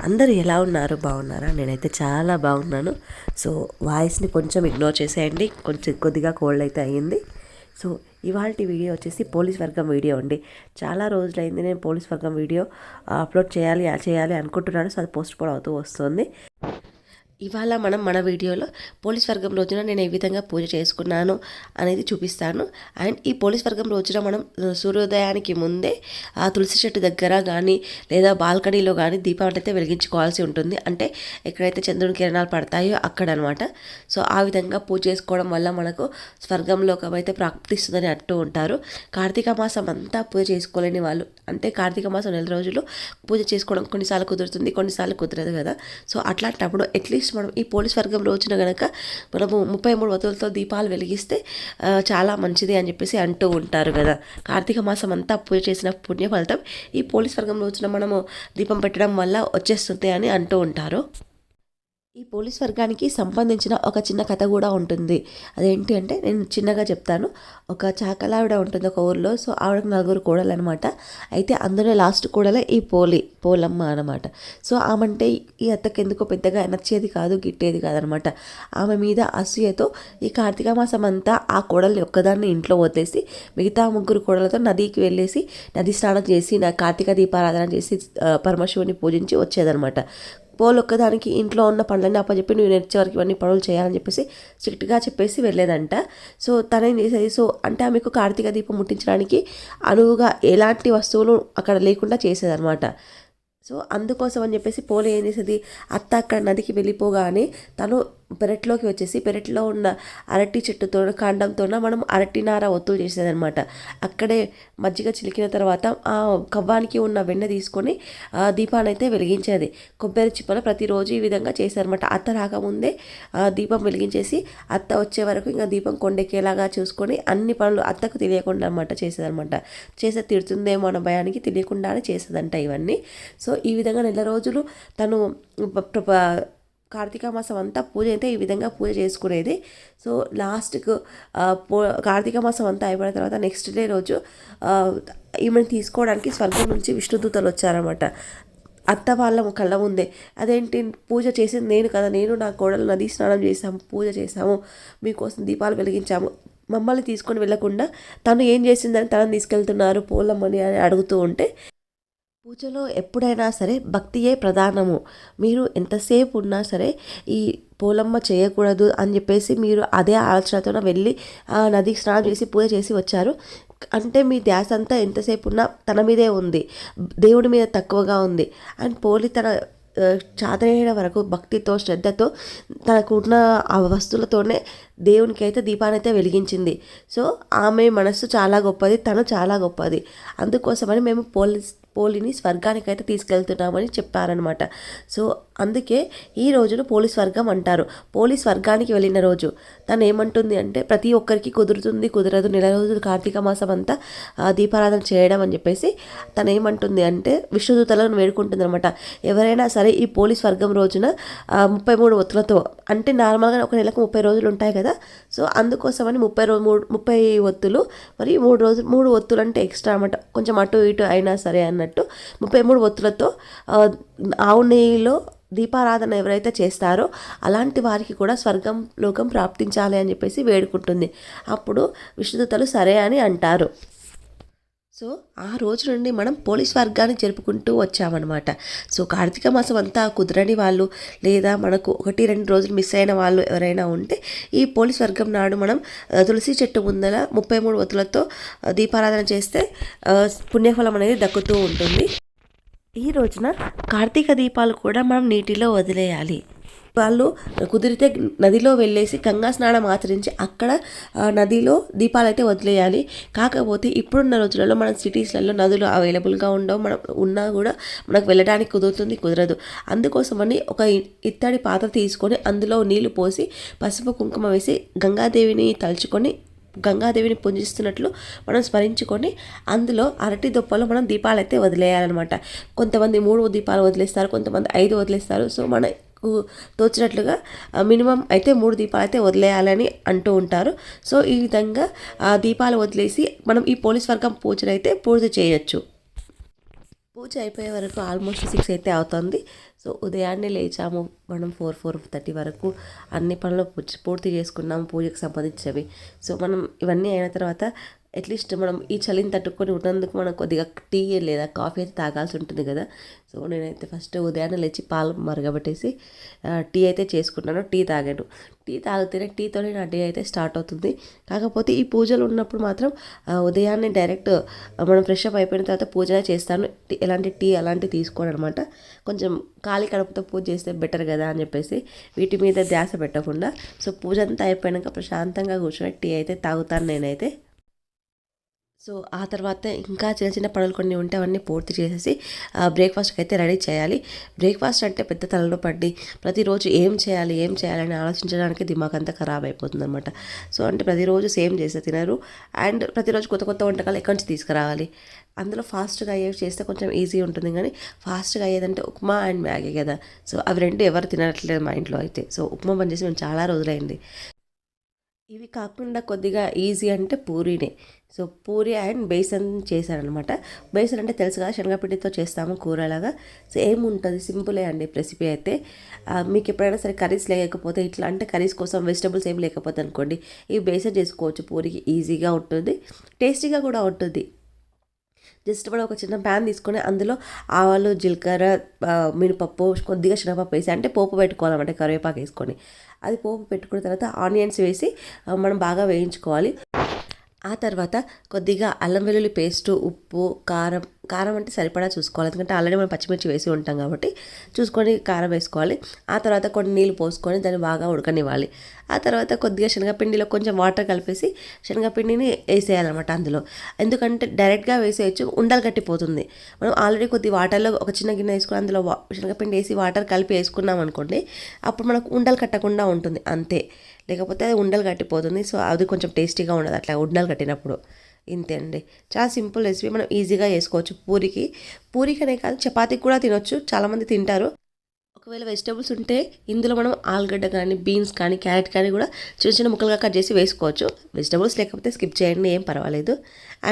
అందరూ ఎలా ఉన్నారు? బాగున్నారా? నేనైతే చాలా బాగున్నాను. సో వాయిస్ని కొంచెం ఇగ్నోర్ చేసేయండి. కొంచెం కొద్దిగా కోల్డ్ అయితే అయ్యింది. సో ఇవాళ వీడియో వచ్చేసి పోలీస్ వర్గం వీడియో అండి. చాలా రోజులైంది నేను పోలీస్ వర్గం వీడియో అప్లోడ్ చేయాలి చేయాలి అనుకుంటున్నాను. సో అది పోస్ట్ పోన్ అవుతూ వస్తుంది. ఇవాళ మనం మన వీడియోలో పోలీస్ వర్గం రోజున నేను ఏ విధంగా పూజ చేసుకున్నాను అనేది చూపిస్తాను. అండ్ ఈ పోలీస్ వర్గం రోజున మనం సూర్యోదయానికి ముందే ఆ తులసి చెట్టు దగ్గర కానీ లేదా బాల్కనీలో కానీ దీపావళి అయితే వెలిగించుకోవాల్సి ఉంటుంది. అంటే ఎక్కడైతే చంద్రుని కిరణాలు పడతాయో అక్కడ అనమాట సో ఆ విధంగా పూజ చేసుకోవడం వల్ల మనకు స్వర్గంలోకం అయితే ప్రాప్తిస్తుందని అంటూ ఉంటారు. కార్తీక మాసం అంతా పూజ చేసుకోలేని వాళ్ళు అంటే కార్తీక మాసం నెల రోజులు పూజ చేసుకోవడం కొన్నిసార్లు కుదురుతుంది కొన్నిసార్లు కుదరదు కదా. సో అట్లాంటప్పుడు అట్లీస్ట్ మనం ఈ పోలీస్ వర్గం రోజున గనక మనము ముప్పై మూడు వతులతో దీపాలు వెలిగిస్తే చాలా మంచిది అని చెప్పేసి అంటూ ఉంటారు కదా. కార్తీక మాసం అంతా పూజ చేసిన పుణ్య ఫలితం ఈ పోలీస్ వర్గం రోజున మనము దీపం పెట్టడం వల్ల వచ్చేస్తుంది అని అంటూ ఉంటారు. ఈ పోలీస్ వర్గానికి సంబంధించిన ఒక చిన్న కథ కూడా ఉంటుంది. అదేంటి అంటే నేను చిన్నగా చెప్తాను. ఒక చాకలావిడ ఉంటుంది ఒక ఊర్లో. సో ఆవిడకు నలుగురు కోడలు అనమాట అయితే అందులో లాస్ట్ కూడలే ఈ పోలి పోలమ్మ అనమాట సో ఆమె అంటే ఈ అత్తకి ఎందుకో పెద్దగా నచ్చేది కాదు గిట్టేది కాదనమాట ఆమె మీద అసూయతో ఈ కార్తీక మాసం అంతా ఆ కోడల్ని ఒక్కదాన్ని ఇంట్లో వదిలేసి మిగతా ముగ్గురు కోడలతో నదికి వెళ్ళేసి నది స్నానం చేసి నా కార్తీక దీపారాధన చేసి పరమశివుని పూజించి వచ్చేదనమాట పోల్ ఒక్కదానికి ఇంట్లో ఉన్న పనులన్నీ అప్పచెప్పి నువ్వు నేర్చే వరకు ఇవన్నీ పనులు చేయాలని చెప్పేసి స్ట్రిక్ట్గా చెప్పేసి వెళ్ళేదంట. సో తనేం చేసేది సో అంటే ఆమెకు కార్తీక దీపం ముట్టించడానికి అనువుగా ఎలాంటి వస్తువులు అక్కడ లేకుండా చేసేదనమాట సో అందుకోసం అని చెప్పేసి పోలే ఏం చేసేది? అత్త అక్కడ నదికి వెళ్ళిపోగానే తను పెరట్లోకి వచ్చేసి పెరట్లో ఉన్న అరటి చెట్టుతో కాండంతో మనం అరటినార ఒత్తులు చేసేదనమాట అక్కడే మజ్జిగ చిలికిన తర్వాత ఆ కవ్వానికి ఉన్న వెన్న తీసుకొని ఆ దీపాన్ని అయితే వెలిగించేది. కొబ్బరి చిప్పలు ప్రతిరోజు ఈ విధంగా చేశారనమాట అత్త రాకముందే దీపం వెలిగించేసి అత్త వచ్చే వరకు ఇంకా దీపం కొండెక్కేలాగా చూసుకొని అన్ని పనులు అత్తకు తెలియకుండా అనమాట చేసేదనమాట చేసే తిడుతుందేమో అన్న భయానికి తెలియకుండానే చేసేదంట ఇవన్నీ. సో ఈ విధంగా నెల రోజులు తను కార్తీక మాసం అంతా పూజ అయితే ఈ విధంగా పూజ చేసుకునేది. సో లాస్ట్కు పో కార్తీక మాసం అంతా అయిపోయిన తర్వాత నెక్స్ట్ డే రోజు ఈమెను తీసుకోవడానికి స్వర్గం నుంచి విష్ణుదూతలు వచ్చారనమాట అత్త వాళ్ళ కళ్ళ ముందే. అదేంటి? పూజ చేసింది నేను కదా. నేను నా కోడలు నది స్నానం చేసాము పూజ చేసాము మీకోసం దీపాలు వెలిగించాము. మమ్మల్ని తీసుకొని వెళ్ళకుండా తను ఏం చేసిందని తనని తీసుకెళ్తున్నారు పోలమ్మని అని అడుగుతూ ఉంటే పూజలో ఎప్పుడైనా సరే భక్తియే ప్రధానము. మీరు ఎంతసేపు ఉన్నా సరే ఈ పోలమ్మ చేయకూడదు అని చెప్పేసి మీరు అదే ఆలోచనతో వెళ్ళి ఆ నదికి స్నానం చేసి పూజ చేసి వచ్చారు. అంటే మీ ధ్యాస అంతా ఎంతసేపు ఉన్నా తన మీదే ఉంది. దేవుడి మీద తక్కువగా ఉంది. అండ్ పోలి తన చాదరైన వరకు భక్తితో శ్రద్ధతో తనకున్న ఆ వస్తువులతోనే దేవునికి అయితే దీపాన్ని అయితే వెలిగించింది. సో ఆమె మనస్సు చాలా గొప్పది తను చాలా గొప్పది. అందుకోసమని మేము పోలీస్ పోలిని స్వర్గానికైతే తీసుకెళ్తున్నామని చెప్పారనమాట సో అందుకే ఈ రోజును పోలీస్ వర్గం అంటారు. పోలీస్ వర్గానికి వెళ్ళిన రోజు తను ఏమంటుంది అంటే ప్రతి ఒక్కరికి కుదురుతుంది కుదరదు నెల రోజులు కార్తీక మాసం అంతా దీపారాధన చేయడం అని చెప్పేసి తను ఏమంటుంది అంటే విష్ణుదూతలను వేడుకుంటుంది అనమాట ఎవరైనా సరే ఈ పోలీస్ వర్గం రోజున ముప్పై మూడు ఒత్తులతో అంటే నార్మల్గా ఒక నెలకు ముప్పై రోజులు ఉంటాయి కదా సో అందుకోసమని ముప్పై రోజు మూడు ముప్పై ఒత్తులు మరి మూడు రోజులు మూడు ఒత్తులు అంటే ఎక్స్ట్రా అనమాట కొంచెం అటు ఇటు అయినా సరే అన్న అన్నట్టు ముప్పై మూడు ఒత్తులతో ఆవు నెయ్యిలో దీపారాధన ఎవరైతే చేస్తారో అలాంటి వారికి కూడా స్వర్గం లోకం ప్రాప్తించాలి అని చెప్పేసి వేడుకుంటుంది. అప్పుడు విష్ణుదూతలు సరే అని అంటారు. సో ఆ రోజు నుండి మనం పోలీస్ వర్గాన్ని జరుపుకుంటూ వచ్చామన్నమాట. సో కార్తీక మాసం అంతా కుదరని వాళ్ళు లేదా మనకు ఒకటి రెండు రోజులు మిస్ అయిన వాళ్ళు ఎవరైనా ఉంటే ఈ పోలీస్ వర్గం నాడు మనం తులసి చెట్టు ముందల ముప్పై మూడు వతులతో దీపారాధన చేస్తే పుణ్యఫలం అనేది దక్కుతూ ఉంటుంది. ఈ రోజున కార్తీక దీపాలు కూడా మనం నీటిలో వదిలేయాలి. వాళ్ళు కుదిరితే నదిలో వెళ్ళేసి గంగా స్నానం ఆచరించి అక్కడ నదిలో దీపాలు అయితే వదిలేయాలి. కాకపోతే ఇప్పుడున్న రోజులలో మన సిటీస్లలో నదులు అవైలబుల్గా ఉండవు. మనం ఉన్నా కూడా మనకు వెళ్ళడానికి కుదురుతుంది కుదరదు. అందుకోసమని ఒక ఇత్తడి పాత్ర తీసుకొని అందులో నీళ్ళు పోసి పసుపు కుంకుమ వేసి గంగాదేవిని తలుచుకొని గంగాదేవిని పూజిస్తున్నట్లు మనం స్మరించుకొని అందులో అరటి దొప్పలో మనం దీపాలు అయితే వదిలేయాలన్నమాట. కొంతమంది మూడు దీపాలు వదిలేస్తారు కొంతమంది ఐదు వదిలేస్తారు. సో మన తోచినట్లుగా మినిమం అయితే మూడు దీపాలు అయితే వదిలేయాలని అంటూ ఉంటారు. సో ఈ విధంగా ఆ దీపాలు వదిలేసి మనం ఈ పోలీస్ వర్గం పూజనైతే అయితే పూర్తి చేయొచ్చు. పూజ అయిపోయే వరకు ఆల్మోస్ట్ సిక్స్ అయితే అవుతుంది. సో ఉదయాన్నే లేచాము. మనం ఫోర్ ఫోర్ థర్టీ వరకు అన్ని పనులు పూర్తి చేసుకున్నాము పూజకు సంబంధించినవి. సో మనం ఇవన్నీ అయిన తర్వాత అట్లీస్ట్ మనం ఈ చలిని తట్టుకొని ఉన్నందుకు మనం కొద్దిగా టీ లేదా కాఫీ అయితే తాగాల్సి ఉంటుంది కదా. సో నేనైతే ఫస్ట్ ఉదయాన్నే లేచి పాలు మరగబెట్టేసి టీ అయితే చేసుకున్నాను టీ తాగాను. టీ తాగితేనే టీతోనే నా డే అయితే స్టార్ట్ అవుతుంది. కాకపోతే ఈ పూజలు ఉన్నప్పుడు మాత్రం ఆ, ఉదయాన్నే డైరెక్ట్ మనం ఫ్రెష్ అప్ అయిపోయిన తర్వాత పూజనే చేస్తాను. టీ- ఎలాంటి టీ అలాంటివి తీసుకోను అనమాట కొంచెం ఖాళీ కడుపుతో పూజ చేస్తే బెటర్ కదా అని చెప్పేసి వీటి మీద ధ్యాస పెట్టకుండా. సో పూజ అంతా అయిపోయాక ప్రశాంతంగా కూర్చొని టీ అయితే తాగుతాను నేనైతే. సో ఆ తర్వాత ఇంకా చిన్న చిన్న పనులు కొన్ని ఉంటే అవన్నీ పూర్తి చేసేసి బ్రేక్ఫాస్ట్కి అయితే రెడీ చేయాలి. బ్రేక్ఫాస్ట్ అంటే పెద్ద తలలో పడి ప్రతిరోజు ఏం చేయాలి ఏం చేయాలని ఆలోచించడానికి దిమాగ్ అంతా ఖరాబ్ అయిపోతుంది అనమాట సో అంటే ప్రతిరోజు సేమ్ చేస్తే తినరు. అండ్ ప్రతిరోజు కొత్త కొత్త వంటకాలు ఎక్కడి నుంచి తీసుకురావాలి? అందులో ఫాస్ట్గా అయ్యేవి చేస్తే కొంచెం ఈజీ ఉంటుంది కానీ ఫాస్ట్గా అయ్యేదంటే ఉప్మా అండ్ మ్యాగీ కదా. సో అవి రెండు ఎవరు తినట్లేదు మా ఇంట్లో అయితే. సో ఉప్మా పని చేసి మేము చాలా రోజులైంది. ఇవి కాకుండా కొద్దిగా ఈజీ అంటే పూరీనే. సో పూరి అండ్ బేసన్ చేశానమాట బేసన్ అంటే తెలుసు కదా శనగపిండితో చేస్తాము కూరలాగా. సో ఏముంటుంది సింపులే అండి రెసిపీ అయితే. మీకు ఎప్పుడైనా సరే కర్రీస్ లేకపోతే ఇట్లా అంటే కర్రీస్ కోసం వెజిటబుల్స్ ఏం లేకపోతే అనుకోండి ఇవి బేసన్ చేసుకోవచ్చు. పూరికి ఈజీగా ఉంటుంది టేస్టీగా కూడా ఉంటుంది. జస్ట్ మనం ఒక చిన్న ప్యాన్ తీసుకొని అందులో ఆవాలు జీలకర్ర మినపప్పు కొద్దిగా శనగపప్పు వేసి అంటే పోపు పెట్టుకోవాలన్నమాట కరివేపాకు వేసుకొని. అది పోపు పెట్టుకున్న తర్వాత ఆనియన్స్ వేసి మనం బాగా వేయించుకోవాలి. ఆ తర్వాత కొద్దిగా అల్లం వెల్లుల్లి పేస్టు ఉప్పు కారం కారం అంటే సరిపడా చూసుకోవాలి. ఎందుకంటే ఆల్రెడీ మనం పచ్చిమిర్చి వేసి ఉంటాం కాబట్టి చూసుకొని కారం వేసుకోవాలి. ఆ తర్వాత కొన్ని నీళ్ళు పోసుకొని దాన్ని బాగా ఉడకనివ్వాలి. ఆ తర్వాత కొద్దిగా శనగపిండిలో కొంచెం వాటర్ కలిపేసి శనగపిండిని వేసేయాలన్నమాట అందులో. ఎందుకంటే డైరెక్ట్గా వేసేయచ్చు ఉండలు కట్టిపోతుంది. మనం ఆల్రెడీ కొద్ది వాటర్లో ఒక చిన్న గిన్నె వేసుకొని అందులో శనగపిండి వేసి వాటర్ కలిపి వేసుకున్నాం అనుకోండి అప్పుడు మనకు ఉండలు కట్టకుండా ఉంటుంది. అంతే. లేకపోతే అది ఉండలు కట్టిపోతుంది. సో అది కొంచెం టేస్టీగా ఉండదు అట్లా ఉండలు కట్టినప్పుడు. ఇంతే అండి చాలా సింపుల్ రెసిపీ మనం ఈజీగా చేసుకోవచ్చు. పూరికి పూరికనే కాదు చపాతీకి కూడా తినొచ్చు. చాలామంది తింటారు. ఒకవేళ వెజిటేబుల్స్ ఉంటే ఇందులో మనం ఆలుగడ్డ కానీ బీన్స్ కానీ క్యారెట్ కానీ కూడా చిన్న చిన్న ముక్కలుగా కట్ చేసి వేసుకోవచ్చు. వెజిటేబుల్స్ లేకపోతే స్కిప్ చేయండి ఏం పర్వాలేదు.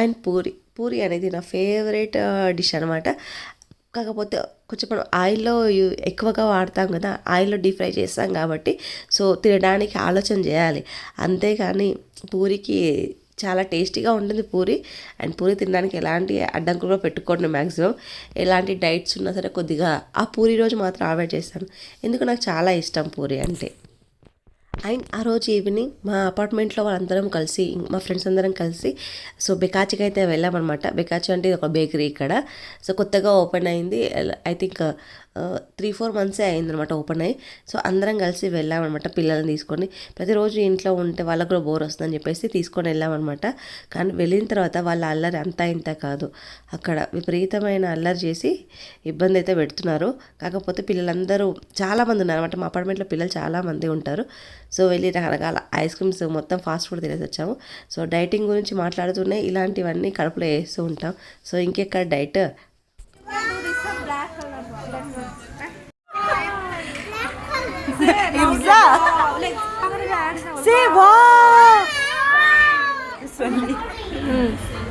అండ్ పూరి పూరి అనేది నా ఫేవరెట్ డిష్ అనమాట కాకపోతే కొంచెం మనం ఆయిల్లో ఎక్కువగా వాడతాం కదా ఆయిల్లో డీప్ ఫ్రై చేస్తాం కాబట్టి సో తినడానికి ఆలోచన చేయాలి. అంతేకాని పూరికి చాలా టేస్టీగా ఉంటుంది పూరి. అండ్ పూరి తినడానికి ఎలాంటి అడ్డంకులు కూడా పెట్టుకోండి మ్యాక్సిమం ఎలాంటి డైట్స్ ఉన్నా సరే కొద్దిగా ఆ పూరి రోజు మాత్రం అవాయిడ్ చేస్తాను. ఎందుకు? నాకు చాలా ఇష్టం పూరి అంటే. అండ్ ఆ రోజు ఈవినింగ్ మా అపార్ట్మెంట్లో వాళ్ళందరం కలిసి మా ఫ్రెండ్స్ అందరం కలిసి సో బెకాచికి అయితే వెళ్ళామన్నమాట. బెకాచి అంటే ఇది ఒక బేకరీ ఇక్కడ. సో కొత్తగా ఓపెన్ అయింది. ఐ థింక్ త్రీ ఫోర్ మంత్సే అయిందనమాట ఓపెన్ అయ్యి. సో అందరం కలిసి వెళ్ళామన్నమాట పిల్లల్ని తీసుకొని. ప్రతిరోజు ఇంట్లో ఉంటే వాళ్ళకు కూడా బోర్ వస్తుందని చెప్పేసి తీసుకొని వెళ్ళామన్నమాట కానీ వెళ్ళిన తర్వాత వాళ్ళ అల్లరి అంతా ఇంత కాదు. అక్కడ విపరీతమైన అల్లరి చేసి ఇబ్బంది అయితే పెడుతున్నారు. కాకపోతే పిల్లలందరూ చాలామంది ఉన్నారు అనమాట మా అపార్ట్మెంట్లో పిల్లలు చాలామంది ఉంటారు. సో వెళ్ళి రకరకాల ఐస్ క్రీమ్స్ మొత్తం ఫాస్ట్ ఫుడ్ తినేసి వచ్చాము. సో డైటింగ్ గురించి మాట్లాడుతూనే ఇలాంటివన్నీ కడుపులో వేస్తూ ఉంటాం. సో ఇంకెక్కడ diet Ilza! See, wow! This only.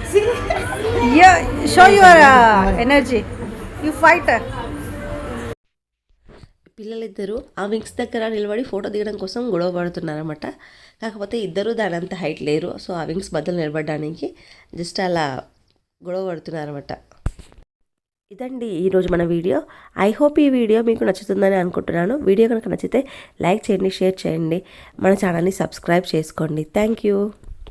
See? Yeah, show your uh, energy. You fighter. పిల్లలిద్దరూ ఆ వింగ్స్ దగ్గర నిలబడి ఫోటో దిగడం కోసం గొడవ పడుతున్నారన్నమాట కాకపోతే ఇద్దరు దాని అంత హైట్ లేరు సో ఆ వింగ్స్ బద్దలు నిలబడడానికి జస్ట్ అలా గొడవ పడుతున్నారన్నమాట ఇదండి ఈరోజు మన వీడియో. ఐ హోప్ ఈ వీడియో మీకు నచ్చుతుందని అనుకుంటున్నాను. వీడియో కనుక నచ్చితే లైక్ చేయండి షేర్ చేయండి. మన ఛానల్ని సబ్స్క్రైబ్ చేసుకోండి. Thank you